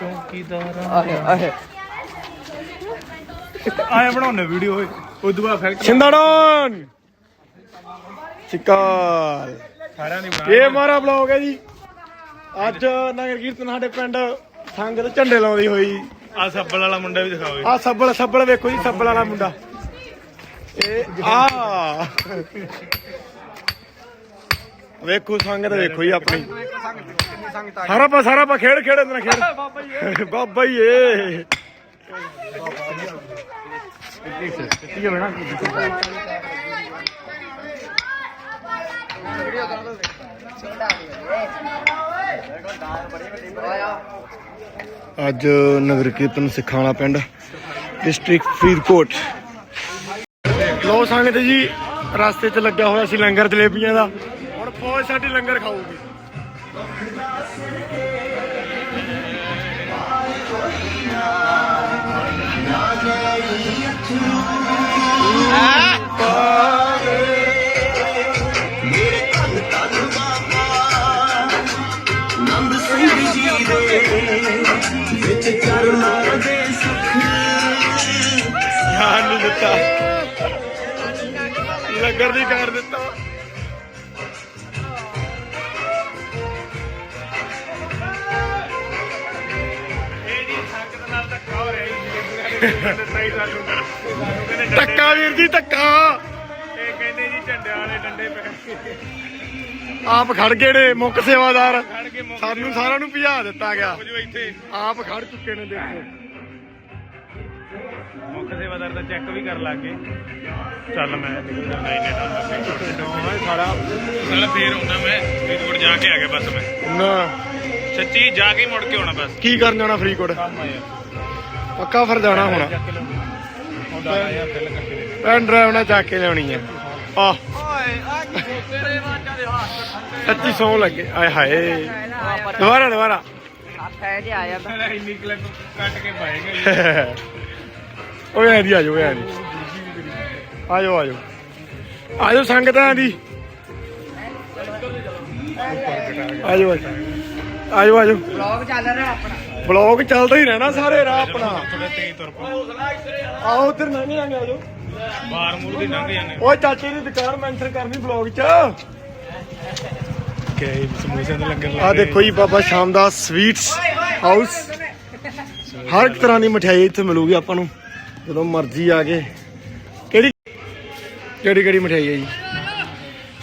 ਚੌਕੀਦਾਰ ਆਏ ਆਏ। ਆਏ ਬਣਾਉਣੇ ਵੀਡੀਓ ਓਏ ਉਦੋਂ ਬਾਅਦ ਫੈਕਟ ਸਿੰਦੜਨ ਚਿਕਾਲ ਸਾਰਿਆਂ ਦੀ ਬਣਾ ਇਹ ਮਾਰਾ ਬਲੌਗ ਹੈ ਜੀ। ਅੱਜ ਨਗਰ ਕੀਰਤਨ ਸਾਡੇ ਪਿੰਡ ਸੰਗਤ ਝੰਡੇ ਲਾਉਂਦੀ ਹੋਈ। ਆ ਸੱਬਲ ਵਾਲਾ ਮੁੰਡਾ ਵੀ ਦਿਖਾਓ ਜੀ। ਆ ਸੱਬਲ ਸੱਬਲ ਵੇਖੋ ਜੀ ਸੱਬਲ ਵਾਲਾ ਮੁੰਡਾ। ਇਹ ਆ ਵੇਖੋ ਸੰਗਤ ਵੇਖੋ ਜੀ ਆਪਣੀ। ਸਾਰਾ ਪਾ ਸਾਰਾ ਪਾ ਖੇਡ ਖੇਡ ਅੰਦਰ ਖੇਡ। ਬਾਬਾ ਜੀ ਏ ਅੱਜ ਨਗਰ ਕੀਰਤਨ ਸਿੱਖਾਂ ਵਾਲਾ ਪਿੰਡ ਡਿਸਟ੍ਰਿਕਟ ਫਰੀਦਕੋਟ। ਲੋ ਸੰਗਤ ਜੀ ਰਸਤੇ 'ਚ ਲੱਗਾ ਹੋਇਆ ਸੀ ਲੰਗਰ ਜਲੇਬੀਆਂ ਦਾ। ਹੁਣ ਫੌਜ ਸਾਡੀ ਲੰਗਰ ਖਾਊਗੀ। ਦਿੱਤਾ। ਲੰਗਰ ਨਹੀਂ ਕਰ ਦਿੱਤਾ। ਧੱਕਾ ਵੀਰ ਜੀ ਧੱਕਾ। ਇਹ ਕਹਿੰਦੇ ਜੀ ਝੰਡਿਆਂ ਵਾਲੇ ਡੰਡੇ ਪੈ ਆਪ ਖੜ ਗਏ ਨੇ ਮੁੱਖ ਸੇਵਾਦਾਰ। ਸਾਨੂੰ ਸਾਰਿਆਂ ਨੂੰ ਭਜਾ ਦਿੱਤਾ ਗਿਆ। ਆਪ ਖੜ ਚੁੱਕੇ ਨੇ ਦੇਖੋ। ਮੁੱਖ ਸੇਵਾਦਾਰ ਦਾ ਚੈੱਕ ਵੀ ਕਰ ਲਾਗੇ ਚੱਲ ਮੈਂ ਨਿਕਲ ਜਾਂਦਾ ਇਹਨੇ ਤਾਂ ਸਾਰਾ ਸਾਲਾ ਫੇਰ ਆਉਂਦਾ ਮੈਂ ਫਰੀਦਕੋਟ ਜਾ ਕੇ ਆ ਗਿਆ ਬਸ ਮੈਂ। ਨਾ। ਸੱਚੀ ਜਾ ਕੇ ਹੀ ਮੁੜ ਕੇ ਆਉਣਾ ਬਸ। ਕੀ ਕਰਨ ਜਾਣਾ ਫਰੀਦਕੋਟ? ਕੰਮ ਪੱਕਾ ਫਿਰ ਜਾਣਾ ਹੁਣ। ਆਉਂਦਾ ਆਇਆ ਬਿੱਲ ਕੱਟੇ ਦੇ ਪੈਨ ਡਰਾਈਵ ਨਾਲ ਚੱਕ ਕੇ ਲਿਆਉਣੀ ਆ। ਆ। ਓਏ ਆ ਕੀ ਤੇਰੇ ਵਾਂਝਾ ਦੇ ਹੱਥ ਸੱਚੀ ਸੌ ਲੱਗੇ। ਆਏ ਹਾਏ। ਦੁਬਾਰਾ ਦੁਬਾਰਾ। ਹੱਥ ਹੈ ਜੇ ਆ ਜਾਂਦਾ। ਇੰਨੀ ਕਲਿੱਪ ਕੱਟ ਕੇ ਪਾਏਗਾ ਓਏ ਐਂ ਦੀ ਆਜੋ ਐਂ ਦੀ। ਆਜੋ ਆਜੋ ਆਜੋ ਸੰਗਤਾਂ ਦੀ। ਆਜੋ ਆਜੋ ਆਜੋ ਆਜੋ ਵਲੌਗ ਚੱਲ ਰਿਹਾ ਆਪਣਾ ਬਲੌਗ ਚੱਲਦਾ ਹੀ ਰਹਿਣਾ ਸਾਰੇ ਰਾਹ ਆਪਣਾ। ਥੋੜਾ ਤੇਜ਼ ਤੁਰ ਪਾ ਆਓ ਉਧਰ ਲੰਘ ਜਾਂਗੇ ਆਜੋ ਬਾਹਰ ਮੂਰ ਦੀ ਲੰਘ ਜਾਂਦੇ ਓਏ ਚਾਚੇ ਦੀ ਦੁਕਾਨ ਮੈਂਸ਼ਨ ਕਰਨੀ ਬਲੌਗ 'ਚ। ਕਿ ਸਮੋਸੇ ਆ ਦੇਖੋ ਜੀ ਬਾਬਾ ਸ਼ਾਮ ਦਾ ਸਵੀਟਸ ਹਾਊਸ ਹਰ ਇੱਕ ਤਰ੍ਹਾਂ ਦੀ ਮਠਿਆਈ ਇੱਥੇ ਮਿਲੂਗੀ ਆਪਾਂ ਨੂੰ। ਜਦੋਂ ਮਰਜ਼ੀ ਆ ਕੇ। ਕਿਹੜੀ ਕਿਹੜੀ ਕਿਹੜੀ ਮਠਿਆਈ ਹੈ ਜੀ?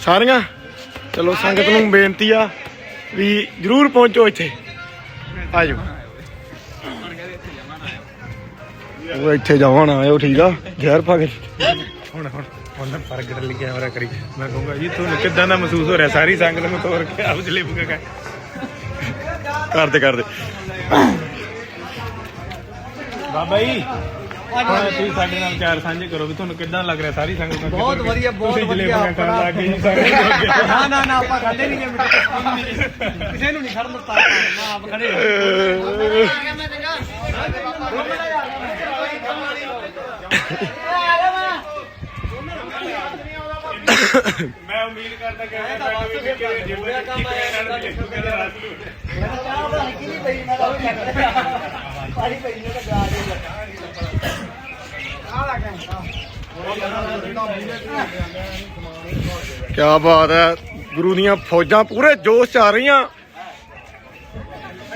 ਸਾਰੀਆਂ? ਚਲੋ ਸੰਗਤ ਨੂੰ ਬੇਨਤੀ ਆ ਵੀ ਜਰੂਰ ਪਹੁੰਚੋ ਇੱਥੇ। ਆਜੋ। ਉਹ ਇੱਥੇ ਜਾਵਾਂ ਨਾ ਆਇਓ ਠੀਕ ਆ? ਜ਼ਹਿਰ ਪਾ ਕੇ। ਹੁਣ ਹੁਣ ਹੁਣ ਪ੍ਰਗਟ ਲਈ ਕੈਮਰਾ ਕਰੀ। ਮੈਂ ਕਹੂੰਗਾ ਜੀ ਤੁਹਾਨੂੰ ਕਿੱਦਾਂ ਦਾ ਮਹਿਸੂਸ ਹੋ ਰਿਹਾ? ਸਾਰੀ ਸੰਗਤ ਨੂੰ ਤੋਰ ਕੇ ਆਪ ਜਲੇਬ ਕਾ ਕਰਦੇ ਕਰਦੇ। ਬਾਬਾ ਜੀ। ਹੁਣ ਤੁਸੀਂ ਸਾਡੇ ਨਾਲ ਚਾਰ ਸਾਂਝੇ ਕਰੋ ਵੀ ਤੁਹਾਨੂੰ ਕਿੱਦਾਂ ਲੱਗ ਰਿਹਾ ਸਾਰੀ ਸੰਗਤ ਨੂੰ ਬਹੁਤ ਵਧੀਆ, ਬਹੁਤ ਵਧੀਆ ਖਾਣ ਲੱਗ ਗਏ ਜੀ ਸਾਰੇ ਨਾ ਨਾ ਨਾ ਆਪਾਂ ਖੜੇ ਨਹੀਂ ਗਏ ਕਿਸੇ ਨੂੰ ਨਹੀਂ ਖੜਨ ਦਿੱਤਾ ਨਾ ਆਪ ਖੜੇ ਮੈਂ ਉਮੀਦ ਕਰਦਾ ਕਿ ਮੈਂ ਬੈਠ ਕੇ ਕਿ ਜਿਵੇਂ ਕੰਮ ਆਇਆ ਨਾ ਜਲੇਬੀ ਕਹਿੰਦਾ ਰਾਤ ਨੂੰ ਕਿਆ ਬਾਤ ਹੈ। ਗੁਰੂ ਦੀਆਂ ਫੌਜਾਂ ਪੂਰੇ ਜੋਸ਼ ਚ ਆ ਰਹੀਆਂ।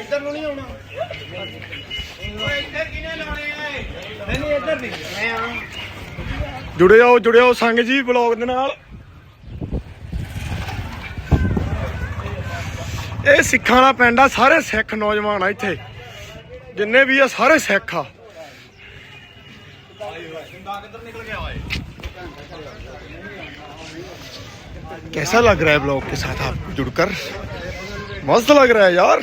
ਇੱਧਰ ਨੂੰ ਨਹੀਂ ਆਉਣਾ। ਇੱਧਰ ਕਿਨੇ ਲਾਉਣੇ ਆ ਨਹੀਂ ਨਹੀਂ ਇੱਧਰ ਨਹੀਂ। ਮੈਂ ਆ ਜੁੜੇ ਆਓ ਜੁੜੇ ਆਓ ਸੰਗ ਜੀ ਬਲੌਗ ਦੇ ਨਾਲ। ਇਹ ਸਿੱਖਾਂ ਦਾ ਪਿੰਡ ਆ ਸਾਰੇ ਸਿੱਖ ਨੌਜਵਾਨ ਆ ਇੱਥੇ। ਜਿੰਨੇ ਵੀ ਆ ਸਾਰੇ ਸਿੱਖ ਆ। कैसा लग रहा है ब्लॉग के साथ आपको जुड़कर मस्त लग रहा है यार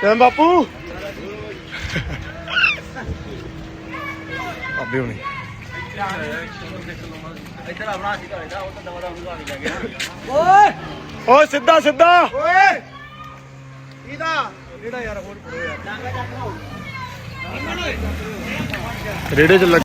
क्या बापू अभी नहीं ਇੱਧਰ ਆਪਣਾ ਸੀ ਘਰੇ ਦਾ ਉਹ ਤਾਂ ਦਵਾ ਦਾ ਉਹਨੂੰ ਆ ਕੇ ਜਾ ਗਿਆ ਓਏ ਓਏ ਸਿੱਧਾ ਸਿੱਧਾ ਓਏ ਇਹਦਾ ਜਿਹੜਾ ਯਾਰ ਹੋਰ ਪੜੋ ਯਾਰ ਰੇੜੇ ਚ ਲੱਗ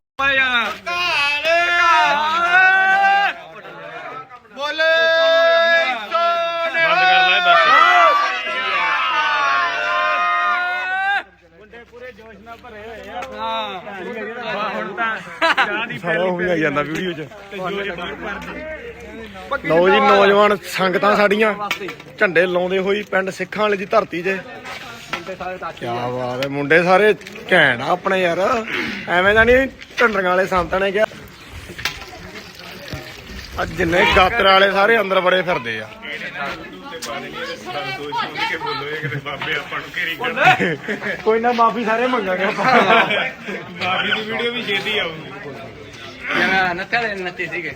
ਬੰਦ ਸਾਰਾ ਹੋ ਹੀ ਜਾਂਦਾ ਵੀਡੀਓ ਚ। ਲਓ ਜੀ ਨੌਜਵਾਨ ਸੰਗਤਾਂ ਸਾਡੀਆਂ। ਝੰਡੇ ਲਾਉਂਦੇ ਹੋਈ ਪਿੰਡ ਸਿੱਖਾਂ ਵਾਲੇ ਦੀ ਧਰਤੀ 'ਤੇ ਕੀ ਬਾਤ ਹੈ ਮੁੰਡੇ ਸਾਰੇ ਘੈਂਟ ਆ ਆਪਣੇ ਯਾਰ। ਐਵੇਂ ਦਾ ਨਹੀਂ ਢੰਡਰਾਂ ਵਾਲੇ ਸੰਤਾਂ ਨੇ ਕਿਹਾ ਅੱਜ ਜਿੰਨੇ ਗਾਤਰ ਵਾਲੇ ਸਾਰੇ ਅੰਦਰ ਬੜੇ ਫਿਰਦੇ ਆ। ਕੋਈ ਨਾ ਮਾਫੀ ਸਾਰੇ ਮੰਗਾਂਗੇ ਆਪਾਂ। ਬਾਬੀ ਦੀ ਵੀਡੀਓ ਵੀ ਛੇਤੀ ਆਊਗੀ। ਜਿਵੇਂ ਨੱਤੇ ਦੇ ਨੱਤੇ ਸੀਗੇ।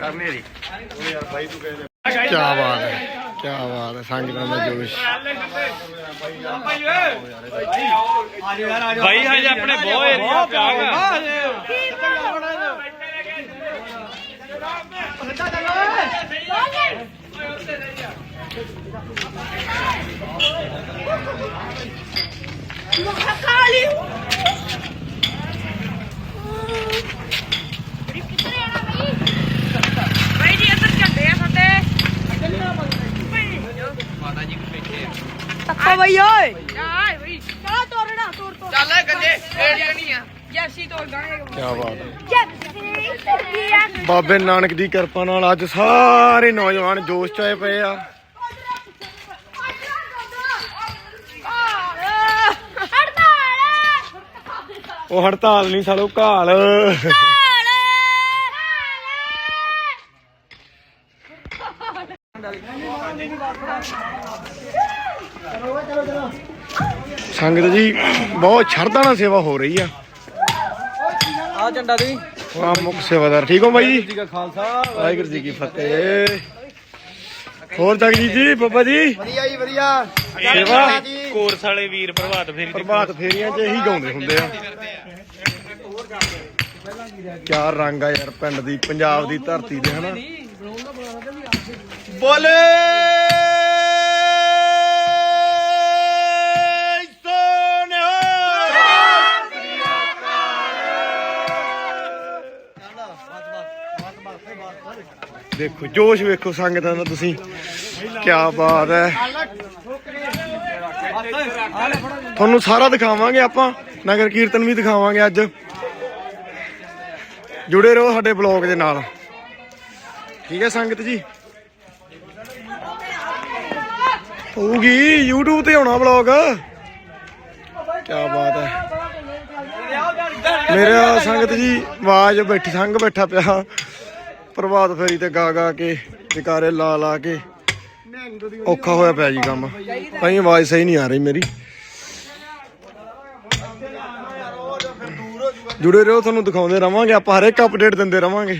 ਕਰਨੇ ਦੀ। ਕੀ ਬਾਤ ਹੈ। ਕੀ ਬਾਤ ਹੈ ਸੰਗਤਾਂ ਦਾ ਜੋਸ਼। ਭਾਈ ਹਜੇ ਆਪਣੇ ਬਹੁਤ ਏਰੀਆ ਪਿਆਗਾ ਕਾਲੀ ਬਈ ਜੀ ਅੰਦਰ ਝੰਡੇ ਆ ਸਾਡੇ ਮਾਤਾ ਜੀ ਬੈਠੇ ਆ ਤੱਕੋ ਬਈ ਓਏ ਆਏ ਬਈ ਚਲਾ ਤੋੜਨਾ ਤੋੜ ਤੋੜ ਚੱਲ ਗੱਜੇ ਏੜੀਆਂ ਨਹੀਂ ਆ ਜੈਸੀ ਤੋੜ ਗਾਣੇ ਕੀ ਬਾਤ ਹੈ। ਬਾਬੇ ਨਾਨਕ ਦੀ ਕਿਰਪਾ ਨਾਲ ਅੱਜ ਸਾਰੇ ਨੌਜਵਾਨ ਜੋਸ਼ ਚ ਆਏ ਪਏ ਆ। ਉਹ ਹੜਤਾਲ ਨਹੀਂ ਸਾਲੋ, ਘਾਲ। ਸੰਗਤ ਜੀ, ਬਹੁਤ ਸ਼ਰਧਾ ਨਾਲ ਸੇਵਾ ਹੋ ਰਹੀ ਆ। ਆ ਝੰਡਾ ਦੀ ਵਾਹ ਮੁੱਖ ਸੇਵਾਦਾਰ। ਠੀਕ ਹੋ ਬਾਈ ਜੀ? ਦਾ ਖਾਲਸਾ ਵਾਹਿਗੁਰੂ ਜੀ ਕੀ ਫਤਿਹ। ਹੋਰ ਜਗਜੀਤ ਜੀ ਬੱਬਾ ਜੀ? ਵਧੀਆ ਜੀ ਵਧੀਆ। ਸੇਵਾ? ਕੋਰਸ ਵਾਲੇ ਵੀਰ ਪ੍ਰਭਾਤ ਫੇਰੀ ਤੇ ਪ੍ਰਭਾਤ ਫੇਰੀਆਂ 'ਚ ਇਹੀ ਗਾਉਂਦੇ ਹੁੰਦੇ ਆ। ਕਿਆ ਰੰਗ ਆ ਯਾਰ ਪਿੰਡ ਦੀ ਪੰਜਾਬ ਦੀ ਧਰਤੀ ਦੇ ਹਨਾ ਬੋਲੇ! ਦੇਖੋ, ਜੋਸ਼ ਵੇਖੋ ਸੰਗਤਾਂ ਦਾ ਤੁਸੀਂ। ਕੀ ਬਾਤ ਹੈ। ਤੁਹਾਨੂੰ ਸਾਰਾ ਦਿਖਾਵਾਂਗੇ ਆਪਾਂ। ਨਗਰ ਕੀਰਤਨ ਵੀ ਦਿਖਾਵਾਂਗੇ ਅੱਜ। ਜੁੜੇ ਰਹੋ ਸਾਡੇ ਬਲੌਗ ਦੇ ਨਾਲ। ਠੀਕ ਹੈ ਸੰਗਤ ਜੀ? ਹੋਊਗੀ YouTube ਤੇ ਆਉਣਾ ਬਲੌਗ। ਕੀ ਬਾਤ ਹੈ। ਮੇਰਾ ਸੰਗਤ ਜੀ, ਆਵਾਜ਼ ਬੈਠੀ, ਸੰਗ ਬੈਠਾ ਪਿਆ। ਪ੍ਰਭਾਤ ਫੇਰੀ ਤੇ ਗਾ ਗਾ ਕੇ ਜਕਾਰੇ ਲਾ ਲਾ ਕੇ ਔਖਾ ਹੋਇਆ ਪਿਆ ਜੀ ਕੰਮ। ਤਾਂ ਆਵਾਜ਼ ਸਹੀ ਨਹੀਂ ਆ ਰਹੀ ਮੇਰੀ। ਜੁੜੇ ਰਹੋ, ਤੁਹਾਨੂੰ ਦਿਖਾਉਂਦੇ ਰਵਾਂਗੇ। ਆਪਾਂ ਹਰ ਇੱਕ ਅਪਡੇਟ ਦਿੰਦੇ ਰਵਾਂਗੇ।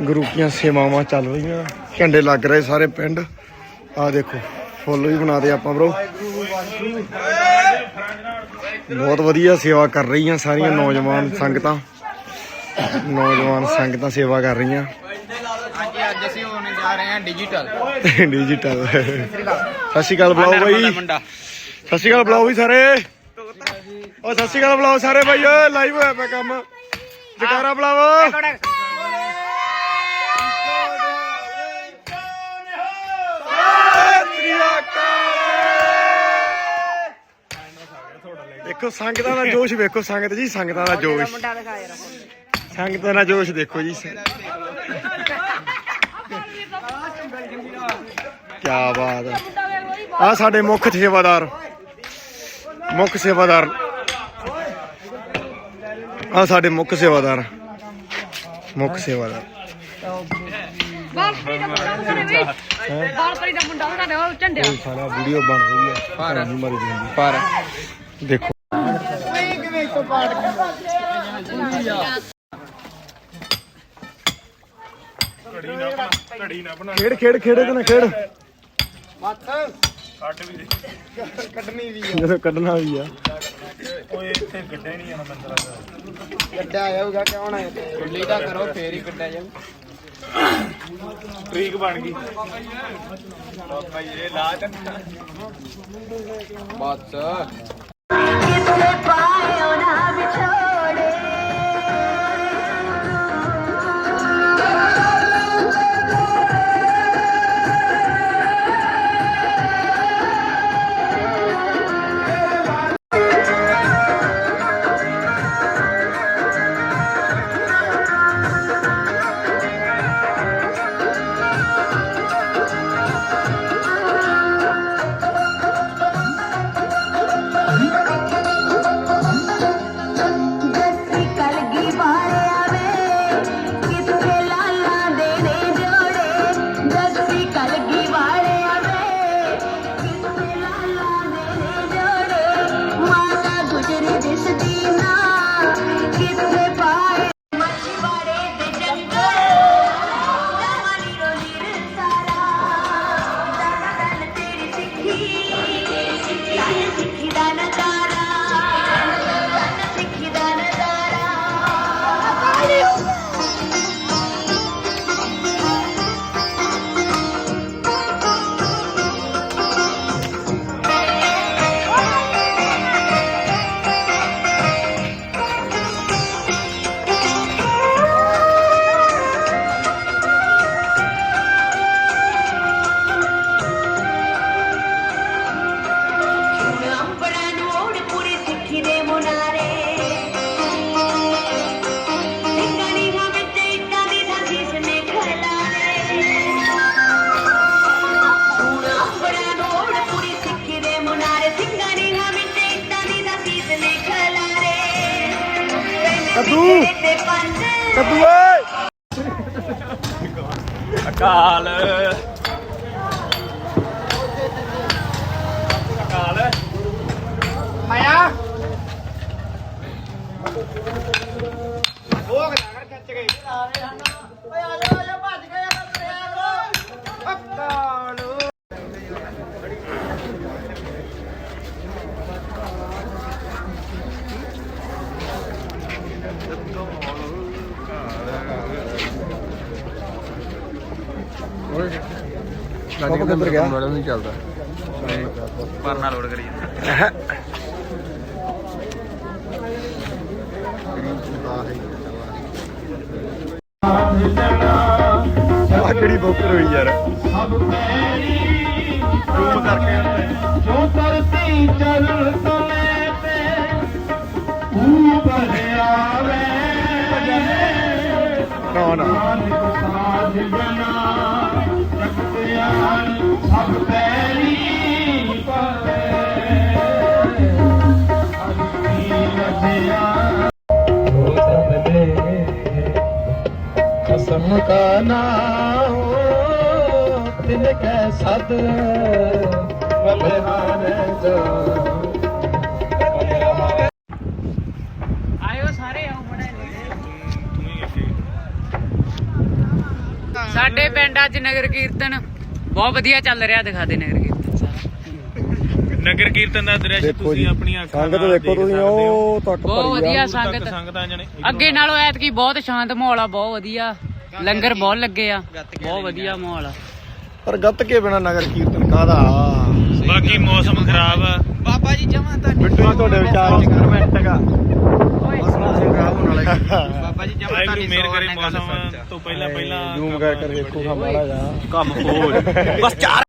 ਗੁਰੂ ਦੀਆਂ ਸੇਵਾਵਾਂ ਚੱਲ ਰਹੀਆਂ। ਝੰਡੇ ਲੱਗ ਰਹੇ ਸਾਰੇ ਪਿੰਡ। ਆ ਦੇਖੋ, ਫੁੱਲ ਵੀ ਬਣਾ ਦੇ ਆਪਾਂ ਬ్రో ਬਹੁਤ ਵਧੀਆ ਸੇਵਾ ਕਰ ਰਹੀਆਂ ਸਾਰੀਆਂ ਨੌਜਵਾਨ ਸੰਗਤਾਂ। ਨੌਜਵਾਨ ਸੰਗਤਾਂ ਸੇਵਾ ਕਰ ਰਹੀਆਂ। ਅੱਜ ਅੱਜ ਅਸੀਂ ਹੋਣ ਜਾ ਰਹੇ ਹਾਂ ਡਿਜੀਟਲ ਡਿਜੀਟਲ ਸਤਿ ਸ਼੍ਰੀ ਅਕਾਲ। ਬੁਲਾਓ ਬਾਈ। ਮੁੰਡਾ। ਸਤਿ ਸ਼੍ਰੀ ਅਕਾਲ ਬੁਲਾਓ ਵੀ ਸਾਰੇ। ਓ ਸਤਿ ਸ਼੍ਰੀ ਅਕਾਲ ਬੁਲਾਓ ਸਾਰੇ ਬਾਈ ਓਏ ਲਾਈਵ ਹੋਇਆ ਪਿਆ ਕੰਮ। ਜਕਾਰਾ ਬੁਲਾਓ। ਸਤਿ ਸ਼੍ਰੀ ਅਕਾਲ। ਦੇਖੋ ਸੰਗਤਾਂ ਦਾ ਜੋਸ਼ ਵੇਖੋ ਸੰਗਤ ਜੀ ਸੰਗਤਾਂ ਦਾ ਜੋਸ਼। ਸੰਗਤਾਂ ਦਾ ਜੋਸ਼ ਦੇਖੋ ਜੀ। ਕੀ ਬਾਤ ਹੈ। ਆ ਸਾਡੇ ਮੁੱਖ ਸੇਵਾਦਾਰ। ਮੁੱਖ ਸੇਵਾਦਾਰ। ਆ ਸਾਡੇ ਮੁੱਖ ਸੇਵਾਦਾਰ। ਮੁੱਖ ਸੇਵਾਦਾਰ। ਬਾਲਪਰੀ ਦਾ ਮੁੰਡਾ ਦਿਖਾ ਦੇ ਬਈ ਬਾਲਪਰੀ ਦਾ ਮੁੰਡਾ ਦਿਖਾ ਦੇ ਉਹ ਝੰਡੇ ਇਹ ਸਾਰਾ ਵੀਡੀਓ ਬਣ ਰਹੀ ਹੈ। ਪਰ ਨਹੀਂ ਮਰੀ ਜਾਂਦੀ ਪਰ ਦੇਖੋ ਘੜੀ ਨਾ ਬਣਾ ਘੜੀ ਨਾ ਬਣਾ ਖੇਡ ਖੇਡ ਖੇੜੇ ਤੇ ਨਾ ਖੇਡ। ਕੱਟ ਵੀ। ਦੇ ਕੱਢਣੀ ਵੀ ਜਦੋਂ ਕੱਢਣਾ ਵੀ ਆ। ਓਏ ਇੱਥੇ ਗੱਡੇ ਨਹੀਂ ਆਣਾ ਬੰਦਾ ਲੱਗਦਾ ਕੱਢਿਆ ਜਾਊਗਾ ਕਿਉਂ ਨਾ ਗੁੱਲੀ ਦਾ ਕਰੋ ਫੇਰ ਹੀ ਕੱਢਿਆ ਜਾਊ। ਟ੍ਰੀਕ ਬਣ ਗਈ। ਬਸ ਅਕਾਲ। ਅਕਾਲ। ਆਇਆ ਉਹ ਕਰ ਖਿੱਚ ਗਏ ਓਏ ਆ ਜਾ ਆ ਜਾ ਭੱਜ ਗਏ ਆ ਬੱਕਰਿਆਂ ਅਕਾਲੂ ਕੱਪ ਕਿੱਧਰ ਗਿਆ? ਨਹੀਂ ਚੱਲਦਾ। ਪਰਨਾ ਲੋਡ ਕਰੀ ਆ ਕਿਹੜੀ ਬੋਕਰ ਹੋਈ ਯਾਰ? ਜ਼ੂਮ ਕਰਕੇ ਜੋ ਧਰਤੀ ਚਰਨ ਤਲੇ ਤੇ ਉੱਪਰ ਆਵੇ ਕੌਣ ਸਭ ਪੈਰੀ ਪਵੇ ਅਗਨੀ ਰਜਿਆ ਹੋ ਸਭ ਦੇ ਕਸਮ ਕਾ ਨਾਮ ਸਾਡੇ ਪਿੰਡ ਅੱਜ ਨਗਰ ਕੀਰਤਨ। ਬਹੁਤ ਵਧੀਆ ਚੱਲ ਰਿਹਾ ਦਿਖਾ ਦੇ ਨਗਰ ਕੀਰਤਨ। ਸਾਰਾ ਨਗਰ ਕੀਰਤਨ ਦਾ ਦ੍ਰਿਸ਼ ਦੇਖੋ ਤੁਸੀਂ ਆਪਣੀਆਂ ਅੱਖਾਂ ਸੰਗਤ ਨਾਲ ਦੇਖੋ ਦੇਖ ਤੁਸੀਂ ਸਕਦੇ ਹੋ। ਉਹ ਤੱਕ ਬਹੁਤ ਭਰੀ ਆ। ਵਧੀਆ ਦੂਰ ਤੱਕ ਸੰਗਤ। ਸੰਗਤਾਂ ਜਣੇ ਅੱਗੇ ਨਾਲੋਂ ਐਤਕੀ ਬਹੁਤ ਸ਼ਾਂਤ ਮਾਹੌਲ ਆ ਬਹੁਤ ਵਧੀਆ। ਲੰਗਰ ਬਹੁਤ ਲੱਗੇ ਆ। ਬਹੁਤ ਵਧੀਆ ਮਾਹੌਲ ਆ। ਪਰ ਗੱਤ ਕੇ ਬਿਨਾ ਨਗਰ ਕੀਰਤਨ ਕਾਦਾ ਬਾਕੀ ਮੌਸਮ ਖਰਾਬ ਆ। ਬਾਬਾ ਜੀ ਜਮਾ ਤੁਹਾਡੀ ਬਿੱਟੂ ਜੀ ਤੁਹਾਡੇ ਵਿਚਾਰ ਕਮੈਂਟ ਹੈਗਾ ਬਾਬਾ ਜੀ ਜਮਾ ਵਾਹਿਗੁਰੂ ਮੇਰ ਕਰੇ ਮੌਸਮ ਤੋਂ ਪਹਿਲਾਂ ਪਹਿਲਾਂ ਜ਼ੂਮ ਕਰ ਕਰ ਦੇਖੋ ਖਾ ਮਾੜਾ ਜਾ। ਕੰਮ ਹੋ ਬਸ ਚਾਰ।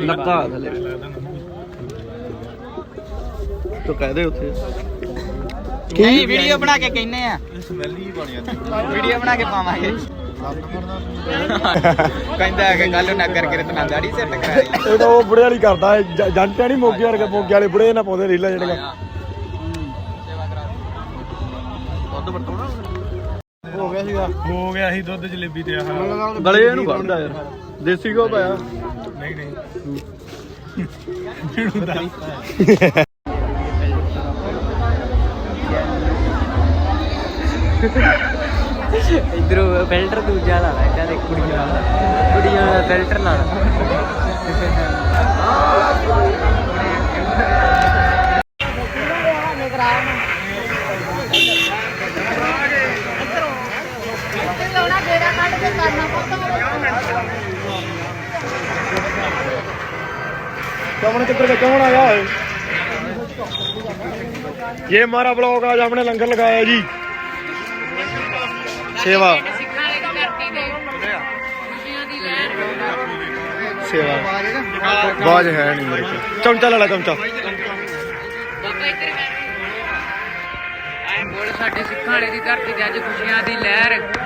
ਲੱਗਾ ਥੱਲੇ ਤੂੰ ਕਹਦੇ ਉੱਥੇ। ਨਹੀਂ ਵੀਡੀਓ ਬਣਾ ਕੇ ਕਹਿੰਨੇ ਆ। ਵੀਡੀਓ ਬਣਾ ਕੇ ਪਾਵਾਂਗੇ। ਕਹਿੰਦਾ ਹੈ ਕਿ ਕੱਲ ਨਗਰ ਕੀਰਤਨ ਆ ਦਾੜੀ ਸੈੱਟ ਕਰਾਈ ਇਹ ਤਾਂ ਉਹ ਬੁੜੇ ਵਾਲੀ ਕਰਦਾ ਹੈ ਜੰਟਿਆਂ ਨਹੀਂ ਮੋਗੇ ਵਰਗੇ ਮੋਗੇ ਵਾਲੇ ਬੁੜੇ ਨਾ ਪਾਉਂਦੇ ਰੀਲਾਂ ਜਿਹੜੀਆਂ ਹੋ ਗਿਆ ਸੀਗਾ। ਹੋ ਗਿਆ ਸੀ ਦੁੱਧ ਜਲੇਬੀ ਤੇ ਆਹ ਗਲੇ ਇਹਨੂੰ ਵੱਢਦਾ ਯਾਰ। ਦੇਸੀ ਘਿਓ ਪਾਇਆ। ਨਹੀਂ ਨਹੀਂ। ਇਧਰੋਂ ਫਿਲਟਰ ਦੂਜਾ ਲਾ ਲੈ ਕਹਿੰਦੇ ਕੁੜੀਆਂ ਵਾਲਾ। ਕੁੜੀਆਂ ਦਾ ਫਿਲਟਰ ਲਾ। ਕਮਣ ਚੱਕਰ ਵਿੱਚ ਕੌਣ ਆਇਆ ਇਹ ਮਾਰਾ ਬਲੌਗ ਅੱਜ ਆਪਣੇ ਲੰਗਰ ਲਗਾਇਆ ਜੀ। ਸੇਵਾ। ਸੇਵਾ। ਬਾਜ ਹੈ ਨਹੀਂ ਮੇਰੇ ਕੋਲ। ਚਮਚਾ ਲੈ ਲੈ, ਚਮਚਾ। ਸਾਡੇ ਸਿੱਖਾਂ ਵਾਲੇ ਦੀ ਧਰਤੀ ਤੇ ਅੱਜ ਖੁਸ਼ੀਆਂ ਦੀ ਲਹਿਰ।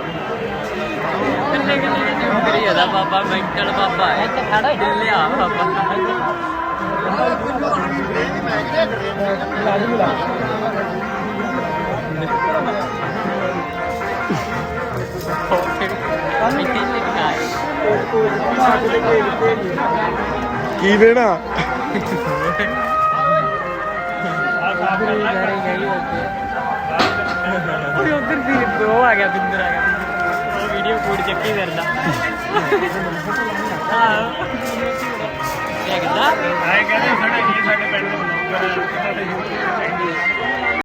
ਕਿੰਨੇ ਕਿੰਨੇ ਦੀ ਨੌਕਰੀ ਹੈ। ਦਾ ਬਾਬਾ। ਮੈਂਟਲ ਬਾਬਾ ਹੈ ਢਿੱਲਿਆ ਉਧਰ ਵੀ ਬ్రో ਆ ਗਿਆ ਬਿੰਦਰ ਆ ਗਿਆ। ਉਹ ਵੀਡੀਓ ਫੂਡ ਚੱਕੀ ਕਰਦਾ ਹਾਂ